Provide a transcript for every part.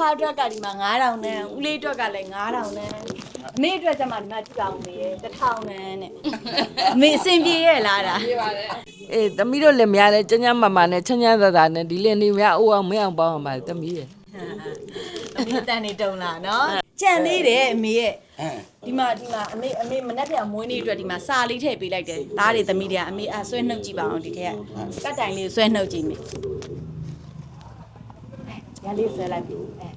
ဖွားအတွက်ကဒီမှာ9000နဲ့ဦးလေးအတွက်ကလည်း9000နဲ့အမေအတွက်ကျမှဒီမှာကြည့်ပါဦးမေရဲ့1000နဲ့နဲ့အမေအဆင်ပြေရဲ့လားဒါအေးသမီးတို့လည်းများလဲချမ်းချမ်းမာမာနဲ့ချမ်းချမ်းသာသာနဲ့ဒီလင်းနေများအိုးအောင်မင်းအောင်ပေါင်းအောင်ပါသမီးရဲ့အမေတန်နေတုံလားနော်ကြံသေးတယ်အမေရဲ့ဒီမှာဒီမှာအမေအမေမနှက်ပြန်မွေးနေ့အတွက်ဒီမှာစာလေးထည့်ပေးလိုက်တယ်သားတွေသမီးတွေကအမေအဆွဲနှုတ်ကြည့်ပါအောင်ဒီထက်ကကတ်တိုင်လေးဆွဲနှုတ်ကြည့်မေ ရလေးဆွဲလိုက်ပြီအဲ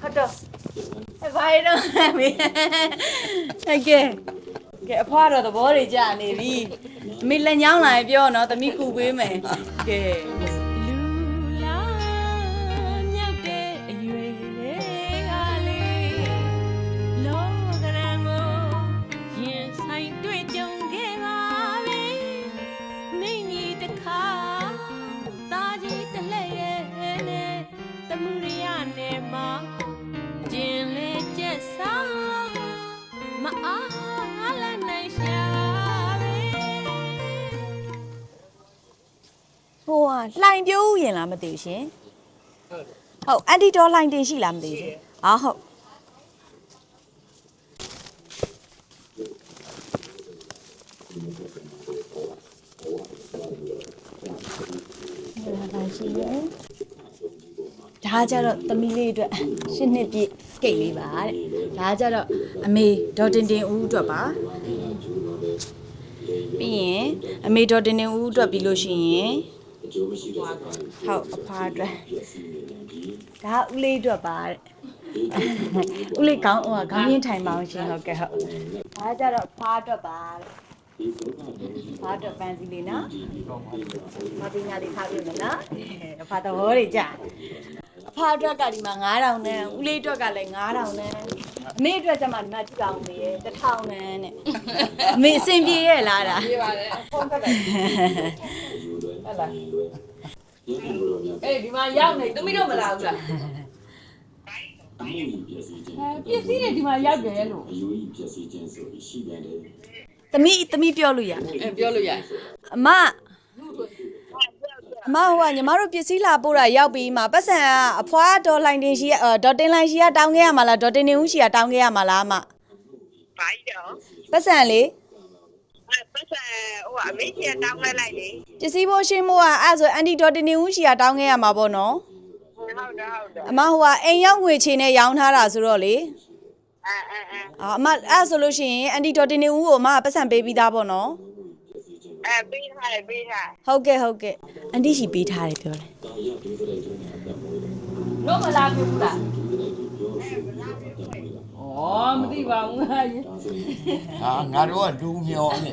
ဟုတ်တော့ဘာရတော့မေးအကဲကဲအဖွားတော့သဘောတွေကြနေပြီမေလက်ညောင်းလာရင်ပြောနော်သမီးကူပေးမယ်ကဲ လှိုင်ပြိုးရင်လားမသိဘူးရှင်ဟုတ်အန်တီဒေါ်လှိုင်တင်ရှိလားမသိဘူးရှင်အာဟုတ်ဒါကြတော့သမီးလေးအတွက်ရှစ်နှစ်ပြည့်ကိတ်လေးပါတဲ့ဒါကြတော့အမေဒေါ်တင်တင်ဦးအတွက်ပါပြီးရင်အမေတော်တင်နေဦးအတွက်ပြီးလို့ရှိရင် ဟုတ်အဖားအတွက်ဒါဦးလေးအတွက်ပါတဲ့ဦးလေးကောင်းဟိုကခေါင်းရင်းထိုင်ပါအောင်ရှင်ဟုတ်ကဲ့ဟုတ်ဒါကြတော့အဖားအတွက်ပါတဲ့ဖားအတွက်ပန်းစီလေးနော်မပညာလေးထားပြမယ်နော်အဖားတော်ဟောတွေကြာအဖားအတွက်ကဒီမှာ9000နဲ့ဦးလေးအတွက်ကလည်း9000နဲ့အမေအတွက်ကျမှဒီမှာကြည့်ပါဦးမေရဲ့1000နဲ့နဲ့အမေအဆင်ပြေရဲ့လားဒါပြေပါတယ်ဖုန်းဆက်လို က်ဟုတ်လားအေးဒီမှာရောက်နေသမီးတို့မလာဘူးလားအဲပစ္စည်းတွေဒီမှာရောက်တယ်လို့သမီးသမီးပြောလို့ရအဲပြောလို့ရတယ်အမအမဟိုကညီမတို့ပစ္စည်းလာပို့တာရောက်ပြီးမှပတ်စံကအဖွားဒေါ်လိုင်းတင်ရှိရအော်ဒေါ်တင်လိုင်းရှိရတောင်းခဲ့ရမှာလားဒေါ်တင်နေဦးရှိရတောင်းခဲ့ရမှာလားအမဘာကြီးတော့ပတ်စံလေအဲ ပတ်စံဟိုအမေကြီးတောင်းလိုက်လိုက်လေပစ္စည်းဖို့ရှင်းဖို့ကအဲ့ဒါဆိုအန်တီဒေါ်တင်နေဦးရှိရတောင်းခဲ့ရမှာပေါ့နော်ဟုတ်တော့ဟုတ်တော့အမဟိုကအိမ်ရောက်ငွေချေနဲ့ရောင်းထားတာဆိုတော့လေအဲအဲအဲအာအမအဲ့ဒါဆိုလို့ရှိရင်အန်တီဒေါ်တင်နေဦးကိုအမကပတ်စံပေးပြီးသားပေါ့နော်အဲပေးထားတယ်ပေးထားဟုတ်ကဲ့ဟုတ်ကဲ့အန်တီရှိပေးထားတယ်ပြောတယ်တော့မလာဘူးလားဩမ သိပါဘူးဟာဟာငါတို့ကလူမျောနေ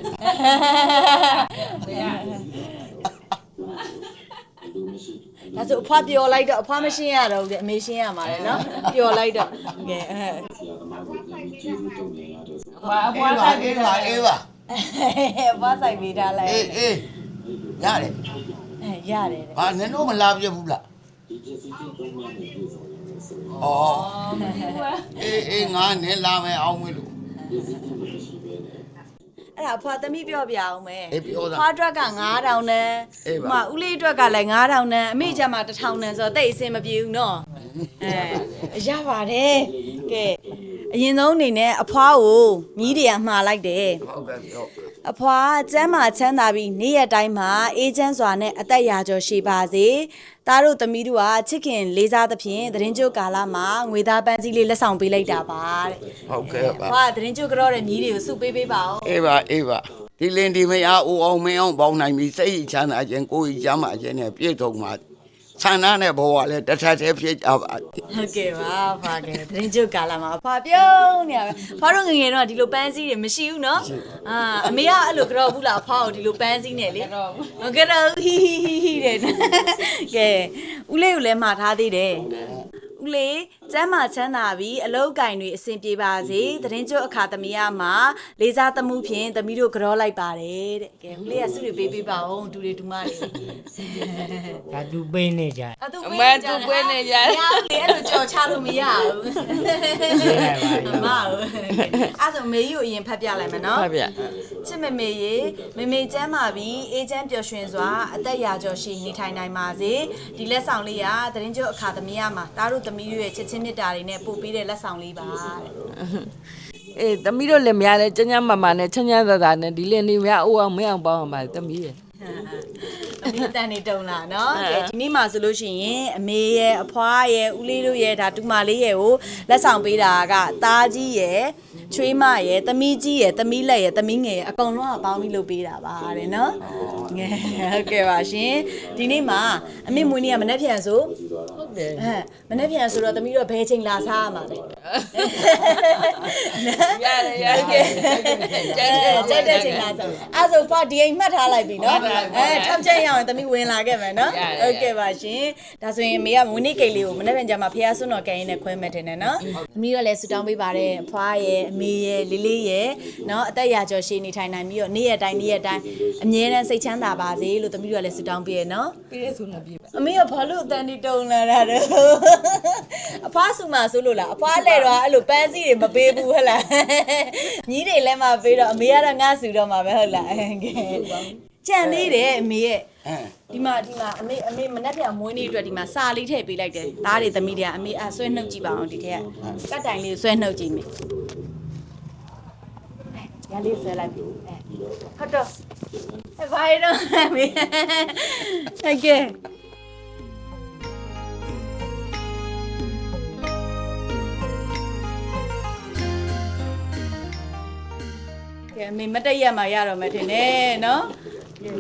ဒါဆိုအဖွားပျော်လိုက်တော့အဖွားမရှင်းရတော့ဘူးတဲ့အမေရှင်းရမှာလေနော်ပျော်လိုက်တော့ကဲအဲဘာအအေးပွားပါစားအေးပါအေးပါအဖွားဆိုင်ပေးထားလိုက်အေးအေးရတယ်အဲရတယ်တဲ့ဘာနင်တို့မလာပြဘူးလား ဩအေးအေးငါနဲ့လာမယ်အောင်မလို့အဲ့ဒါအဖွားသမီးပြောပြအောင်မယ်အေးပြောတာဖွားအတွက်က9000နဲ့အေးပါဥမာဦးလေးအတွက်ကလည်း9000နဲ့အမေကျမှ1000နဲ့ဆိုတော့တိတ်အဆင်မပြေဘူးနော်အဲရပါတယ်ကဲအရင်ဆုံးအနေနဲ့အဖွားကိုမြီးတွေကမှားလိုက်တယ်ဟုတ်ကဲ့ပြော အဖွာကျမ်းမာချမ်းသာပြီးနေ့ရက်တိုင်းမှာအေးချမ်းစွာနဲ့အသက်ရာကျော်ရှိပါစေ။သားတို့သမီးတို့ကချစ်ခင်လေးစားသဖြင့်သတရင်ကျုပ်ကာလမှာငွေသားပန်းစည်းလေးလက်ဆောင်ပေးလိုက်တာပါတဲ့ဟုတ်ကဲ့။ပါဖွာသတရင်ကျုပ်ကြောတဲ့မြီးတွေကိုစုပေးပေးပါဦးအေးပါအေးပါဒီလင်းဒီမယားအိုအောင်မင်းအောင်ပေါင်းနိုင်ပြီစိတ်ချမ်းသာခြင်းကိုယ်ကြီးချမ်းသာခြင်းနဲ့ပြည့်စုံပါ ဆန္ဒနဲ့ဘဝလည်းတစ်ထပ်တည်းဖြစ်ကြပါ။ဟုတ်ကဲ့ပါဖွာကဲသတရင်ကျုပ်ကာလမှာဖွာပြုံးနေရပဲ။ဖွာတို့ငယ်ငယ်တော့ဒီလိုပန်းစည်းတွေမရှိဘူးနော်။အာအမေကအဲ့လိုကြောဘူးလားဖွာကိုဒီလိုပန်းစည်းနေလေ။တော့ဟုတ်ကဲ့တော့ဟီဟီဟီဟီတဲ့ကဲဦးလေးကိုလည်းမှာထားသေးတယ် ဦးလေးကျမ်းမာချမ်းသာပြီးအလောက်ကင်တွေအဆင်ပြေပါစေသတင်းကျွတ်အခါသမီးရမှာလေးစားသမှုဖြင့်သမီးတို့ကြောလိုက်ပါတယ်တဲ့ကဲဦးလေးကစုတွေပေးပေးပါဦးဒူတွေဒူမတွေဒါသူပေးနေကြအတူအမဲတူပွဲနေကြတယ်ရလေအဲ့လိုကြော်တော်ချလို့မရဘူးအမဟုတ်အဲ့ဆိုမေကြီးကိုအရင်ဖတ်ပြလိုက်မယ်နော်ဟုတ်ဗျချစ်မမေရေမမေကျမ်းမာပြီးအေဂျင့်ပျော်ရွှင်စွာအသက်ရာကျော်ရှိနေထိုင်နိုင်ပါစေဒီလက်ဆောင်လေးကသတင်းကျုပ်အခါသမီးရမှာတားတို့သမီးတို့ရဲ့ချစ်ချင်းမြတ်တာတွေနဲ့ပို့ပေးတဲ့လက်ဆောင်လေးပါတဲ့အေးသမီးတို့လည်းများလဲကျန်းကျန်းမာမာနဲ့ချမ်းချမ်းသာသာနဲ့ဒီလင်းလေးများအိုးအောင်မင်းအောင်ပေါင်းအောင်ပါသမီးရဲ့ အမေတန်နေတုံလာနော်ကဲဒီနေ့မှဆိုလို့ရှိရင်အမေရဲ့အဖွားရဲ့ဦးလေးတို့ရဲ့ဒါတူမလေးရဲ့ကိုလက်ဆောင်ပေးတာကသားကြီးရဲ့ ချွေးမရဲ့သမီးကြီးရဲ့သမီးလက်ရဲ့သမီးငယ်ရဲ့အကုန်လုံးကပေါင်းပြီးလုပ်ပေးတာပါတဲ့နော်ငယ်ဟုတ်ကဲ့ပါရှင်ဒီနေ့မှအမေမွေးနေ့ကမနေ့ပြန်ဆိုဟုတ်တယ်အဲမနေ့ပြန်ဆိုတော့သမီးတို့ကဘယ်ချိန်လာစားရမှာလဲရတယ်ရတယ်ကဲကြိုက်တဲ့ချိန်လာစားအဲ့ဆိုဖာဒီအိမ်မှတ်ထားလိုက်ပြီနော်အဲထောက်ချက်ရအောင်သမီးဝင်လာခဲ့မယ်နော်ဟုတ်ကဲ့ပါရှင်ဒါဆိုရင်မေကမွေးနေ့ကိတ်လေးကိုမနေ့ပြန်ကြမှာဖះဆွန်းတော်ကဲရင်နဲ့ခွဲမဲ့တင်တယ်နော်သမီးတို့လည်းဆူတောင်းပေးပါတယ်အဖွားရဲ့အမေရဲ့လေးလေးရဲ့နော်အသက်ရာကျော်ရှည်နေထိုင်နိုင်ပြီးတော့နေ့ရက်တိုင်းနေ့ရက်တိုင်းအမြဲတမ်းစိတ်ချမ်းသာပါစေလို့သမီးတို့ကလည်းဆူတောင်းပေးရနော်ပြီးရဆိုနေပြီအမေကဘာလို့အတန်တီတုံလာတာတော့အဖွားဆူမှာဆိုလို့လားအဖွားလဲတော့အဲ့လိုပန်းစည်းတွေမပေးဘူးဟဲ့လားညီးတွေလည်းမပေးတော့အမေကတော့ငါဆူတော့မှာပဲဟုတ်လားကဲကြံသေးတယ်အမေရဲ့အဲဒီမှာဒီမှာအမေအမေမနှက်ပြန်မွေးနေ့အတွက်ဒီမှာစာလေးထည့်ပေးလိုက်တယ်သားတွေသမီးတွေကအမေအဆွဲနှုတ်ကြည့်ပါအောင်ဒီထက်ကကတ်တိုင်လေးကိုဆွဲနှုတ်ကြည့်မေ ရလေးဆွဲလိုက်ပြီအဲဟုတ်တော့အဲဘာရတော့အမေโอเค ကဲအမေမတက်ရက်မှာရတော့မယ်ထင်တယ်နော်ကဲ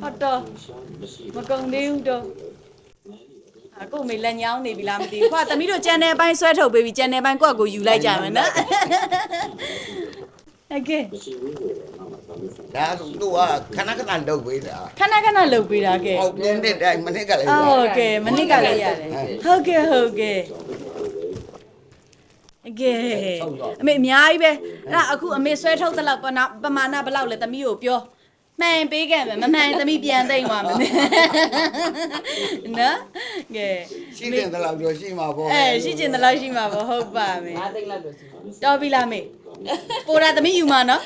ဟုတ်တော့မကုံသေးဘူးတော့အခုမေလက်ညောင်းနေပြီလားမသိဘူးခွာသမီးတို့ကြံတဲ့အပိုင်းဆွဲထုတ်ပေးပြီကြံတဲ့အပိုင်းကိုယ့်ကိုယူလိုက်ကြမယ်နော် ဟုတ်ကဲ့ဒါဆိုသူကခဏခဏလုပ်ပေးတာခဏခဏလုပ်ပေးတာကဲဟုတ်ပြင်းတဲ့တိုင်းမနစ်ကလေးဟုတ်ကဲ့မနစ်ကလေးရတယ်ဟုတ်ကဲ့ဟုတ်ကဲ့အကဲအမေအများကြီးပဲအဲ့ဒါအခုအမေဆွဲထုတ်တဲ့လောက်ပမာဏဘယ်လောက်လဲသမီးကိုပြောမှန်ပေးခဲ့မယ်မမှန်သမီးပြန်သိမ့်ပါမယ်နော်ကဲရှိတဲ့လောက်တော့ရှိမှာပေါ့အဲရှိကျင်တဲ့လောက်ရှိမှာပေါ့ဟုတ်ပါမယ်ငါသိမ့်လောက်တော့ရှိတော်ပြီလားမေ ပိုရာသမီးယူမှာနော်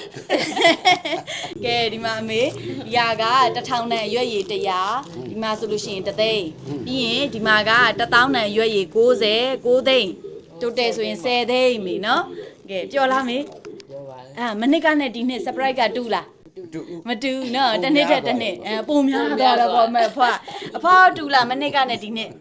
ကဲဒီမှာအမေဒီဟာကတစ်ထောင်နဲ့ရွက်ရည်100ဒီမှာဆိုလို့ရှိရင်တစ်သိန်းပြီးရင်ဒီမှာကတစ်သောင်းနဲ့ရွက်ရည်90 9သိန်းတိုတယ်ဆိုရင်10သိန်းမေနော်ကဲပြောလားမေပြောပါလေအာမနစ်ကနဲ့ဒီနှစ် surprise ကတူလားတူမတူနော်တစ်နှစ်ထက်တစ်နှစ်အဲပုံများသွားတော့ပေါ့မဲ့ဖွာအဖွားတူလားမနစ်ကနဲ့ဒီနှစ်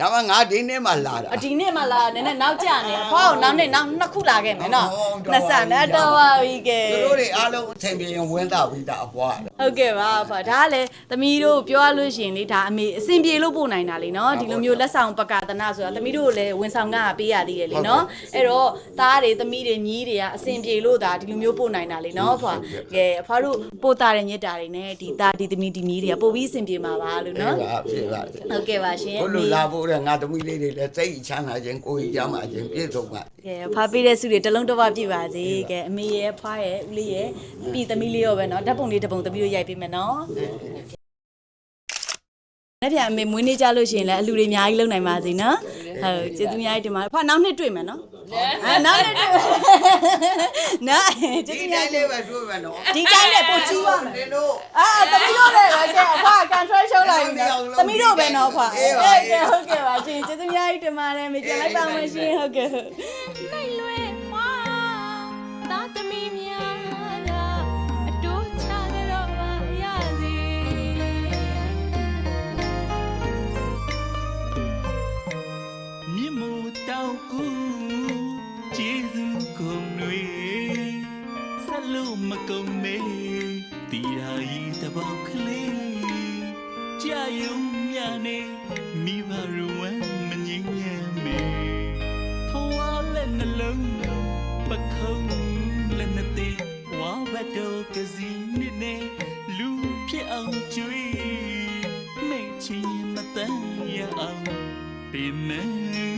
ဒါမှငါဒီနေ့မှလာတာ အဒီနေ့မှလာနည်းနည်းနောက်ကျနေအဖွားကိုနောက်နေ့နောက်နှစ်ခုလာခဲ့မယ်နော်ဟုတ်တော့နှစ်ဆနဲ့တော့ပါပြီကဲ သူတို့တွေအားလုံးအချိန်ပြေရင်ဝင်တာပြီးတာအပွား ဟုတ်ကဲ့ပါအဖွားဒါကလည်းသမီးတို့ပြောရလို့ရှိရင်လေဒါအမေအစင်ပြေလို့ပို့နိုင်တာလေနော်ဒီလိုမျိုးလက်ဆောင်ပကာသနာဆိုတာသမီးတို့လည်းဝန်ဆောင်ကပေးရသေးတယ်လေနော်အဲ့တော့သားတွေသမီးတွေညီးတွေကအစင်ပြေလို့ဒါဒီလိုမျိုးပို့နိုင်တာလေနော်အဖွားကဲအဖွားတို့ပို့တာတဲ့ညစ်တာတွေနဲ့ဒီသားဒီသမီးဒီညီးတွေကပို့ပြီးအစင်ပြေမှာပါလို့နော်ပါဖြစ်ပါ ဟုတ်ကဲ့ပါရှင်ဘုလိုလာဖို့တဲ့ငါသမီးလေးတွေလည်းစိတ်ချမ်းသာခြင်းကိုယ်ကြီးကြမ်းပါခြင်းပြည့်စုံပါ ကဲဖားပေးတဲ့စုတွေတစ်လုံးတစ်ဝပြည့်ပါစေကဲအမေရဲ့ဖွားရဲ့ဦးလေးရဲ့ပြီးသမီးလေးရောပဲเนาะဓာတ်ပုံလေးတစ်ပုံသမီးတို့ရိုက်ပေးမယ်เนาะလက်ပြန်အမေမွေးနေ့ကြလို့ရှိရင်လည်းအလူတွေအများကြီးလုံနိုင်ပါစေเนาะဟုတ်ကျေးဇူးအများကြီးတင်ပါတယ်ဖွားနောက်နှစ်တွေ့မယ်เนาะ အဲနောက်နေ့တွေ့နော်ကျေးဒီဇူးများတိုင်းလေးပဲတွေ့မယ်နော်ဒီတိုင်းနဲ့ပို့ကြီးပါမယ် ဒီလို အာသမီးတို့လည်းပဲကဲအဖွာ control ရှုံးလိုက်ပြီနော်သမီးတို့ပဲနော်အဖွာအေးပါ ကဲဟုတ်ကဲ့ပါရှင်ကျေးဇူးအများကြီးတင်ပါတယ်မေပြန်လိုက်ပါမယ်ရှင်ဟုတ်ကဲ့ဟုတ် နိုင်လွယ်မှာသာသမီများ မကုန်မေတီရာဤတပေါက်ကလေးကြာယုံမြနေမိဘရဝဲမငြိမ်းငြမ်းမေထွားလက်နှလုံးပခုံးလက်နှစ်သေးဝါဘတ်တော့ကစီနေနေလူဖြစ်အောင်ကြွေးမိတ်ချင်းမတန်ရအောင်ပင်မဲ